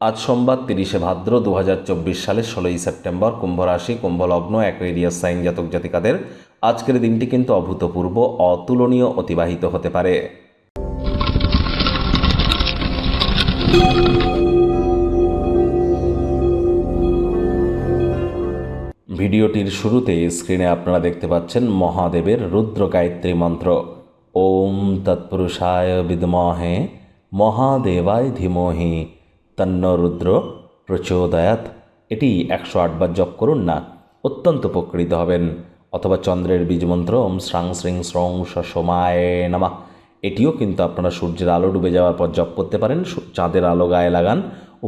আজ সোমবার তিরিশে ভাদ্র দু হাজার চব্বিশ সালের ষোলোই সেপ্টেম্বর কুম্ভ রাশি কুম্ভ লগ্ন অ্যাকুয়েরিয়াস সাইন জাতক জাতিকাদের আজকের দিনটি কিন্তু অভূতপূর্ব, অতুলনীয়, অতিবাহিত হতে পারে। ভিডিওটির শুরুতে স্ক্রিনে আপনারা দেখতে পাচ্ছেন মহাদেবের রুদ্র গায়ত্রী মন্ত্র। ওম তৎপুরুষায় বিদ্মহে মহাদেবায় ধীমহি তন্ন রুদ্র প্রচোদয়াত, এটি একশো আটবার জপ করুন না, অত্যন্ত উপকৃত হবেন। অথবা চন্দ্রের বীজমন্ত্র, ওম শ্রাং শ্রিং শ্রং সোমায় নামা। এটিও কিন্তু আপনারা সূর্যের আলো ডুবে যাওয়ার পর জপ করতে পারেন চাঁদের আলো গায়ে লাগান,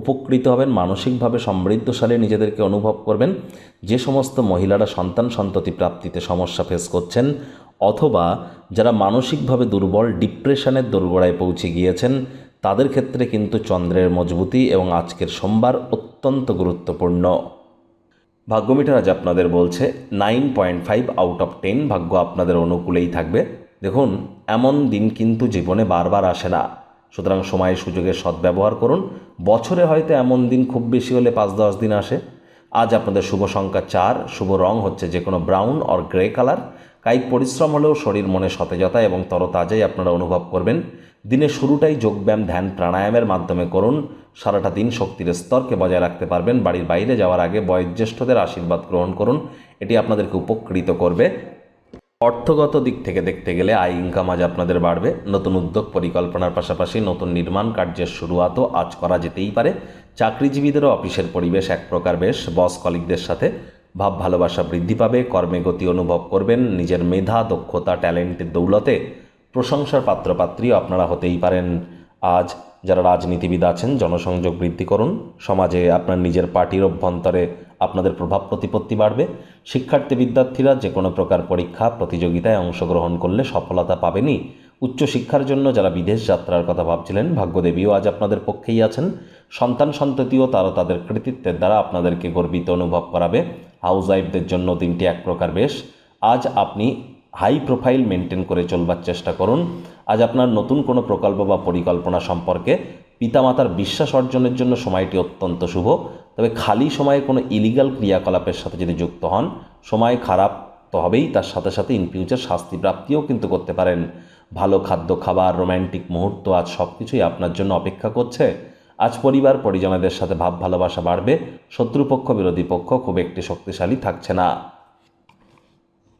উপকৃত হবেন, মানসিকভাবে সমৃদ্ধশালী নিজেদেরকে অনুভব করবেন। যে সমস্ত মহিলারা সন্তান সন্ততি প্রাপ্তিতে সমস্যা ফেস করছেন, অথবা যারা মানসিকভাবে দুর্বল, ডিপ্রেশনের দোরগোড়ায় পৌঁছে গিয়েছেন তাদের ক্ষেত্রে কিন্তু চন্দ্রের মজবুতি এবং আজকের সোমবার অত্যন্ত গুরুত্বপূর্ণ। ভাগ্যমিটার আজ আপনাদের বলছে nine point five out of ten ভাগ্য আপনাদের অনুকূলেই থাকবে। দেখুন, এমন দিন কিন্তু জীবনে বারবার আসে না। সুতরাং সময় সুযোগের সদ্ব্যবহার করুন। বছরে হয়তো এমন দিন খুব বেশি হলে পাঁচ দশ দিন আসে। আজ আপনাদের শুভ সংখ্যা চার। শুভ রং হচ্ছে যে কোনো ব্রাউন অর গ্রে কালার কায়িক পরিশ্রম হলেও শরীর মনে সতেজতা এবং তরতাজাই আপনারা অনুভব করবেন। দিনের শুরুটাই যোগব্যায়াম, ধ্যান, প্রাণায়ামের মাধ্যমে করুন। সারাটা দিন শক্তির স্তরকে বজায় রাখতে পারবেন। বাড়ির বাইরে যাওয়ার আগে বয়োজ্যেষ্ঠদের আশীর্বাদ গ্রহণ করুন। এটি আপনাদেরকে উপকৃত করবে। অর্থগত দিক থেকে দেখতে গেলে আয় ইনকাম আজ আপনাদের বাড়বে। নতুন উদ্যোগ পরিকল্পনার পাশাপাশি নতুন নির্মাণ কার্যের শুরুয়াতও আজ করা যেতেই পারে। চাকরিজীবীদেরও অফিসের পরিবেশ এক প্রকার বেশ। বস কলিকদের সাথে ভাব ভালোবাসা বৃদ্ধি পাবে, কর্মে গতি অনুভব করবেন, নিজের মেধা, দক্ষতা ট্যালেন্টের দৌলতে প্রশংসার পাত্রপাত্রী আপনারা হতেই পারেন। আজ যারা রাজনীতিবিদ আছেন, জনসংযোগ বৃদ্ধি করুন। সমাজে আপনার নিজের পার্টির অভ্যন্তরে আপনাদের প্রভাব প্রতিপত্তি বাড়বে। শিক্ষার্থী বিদ্যার্থীরা যে কোনো প্রকার পরীক্ষা, প্রতিযোগিতায় অংশগ্রহণ করলে সফলতা পাবেনই। উচ্চশিক্ষার জন্য যারা বিদেশ যাত্রার কথা ভাবছিলেন, ভাগ্যদেবীও আজ আপনাদের পক্ষেই আছেন। সন্তান সন্ততিও তারা তাদের কৃতিত্বের দ্বারা আপনাদেরকে গর্বিত অনুভব করাবে। হাউস ওয়াইফদের জন্য দিনটি এক প্রকার বেশ। আজ আপনি হাই প্রোফাইল মেনটেন করে চলবার চেষ্টা করুন। আজ আপনার নতুন কোনো প্রকল্প বা পরিকল্পনা সম্পর্কে পিতামাতার বিশ্বাস অর্জনের জন্য সময়টি অত্যন্ত শুভ। তবে খালি সময়ে কোনো ইলিগাল ক্রিয়াকলাপের সাথে যদি যুক্ত হন, সময় খারাপ তো হবেই, তার সাথে সাথে ইন ফিউচার শাস্তি প্রাপ্তিও কিন্তু করতে পারেন। ভালো খাদ্য, খাবার রোম্যান্টিক মুহূর্ত আজ সব কিছুই আপনার জন্য অপেক্ষা করছে। আজ পরিবার পরিজনদের সাথে ভাব ভালোবাসা বাড়বে, শত্রুপক্ষ, বিরোধী পক্ষ খুব একটি শক্তিশালী থাকছে না।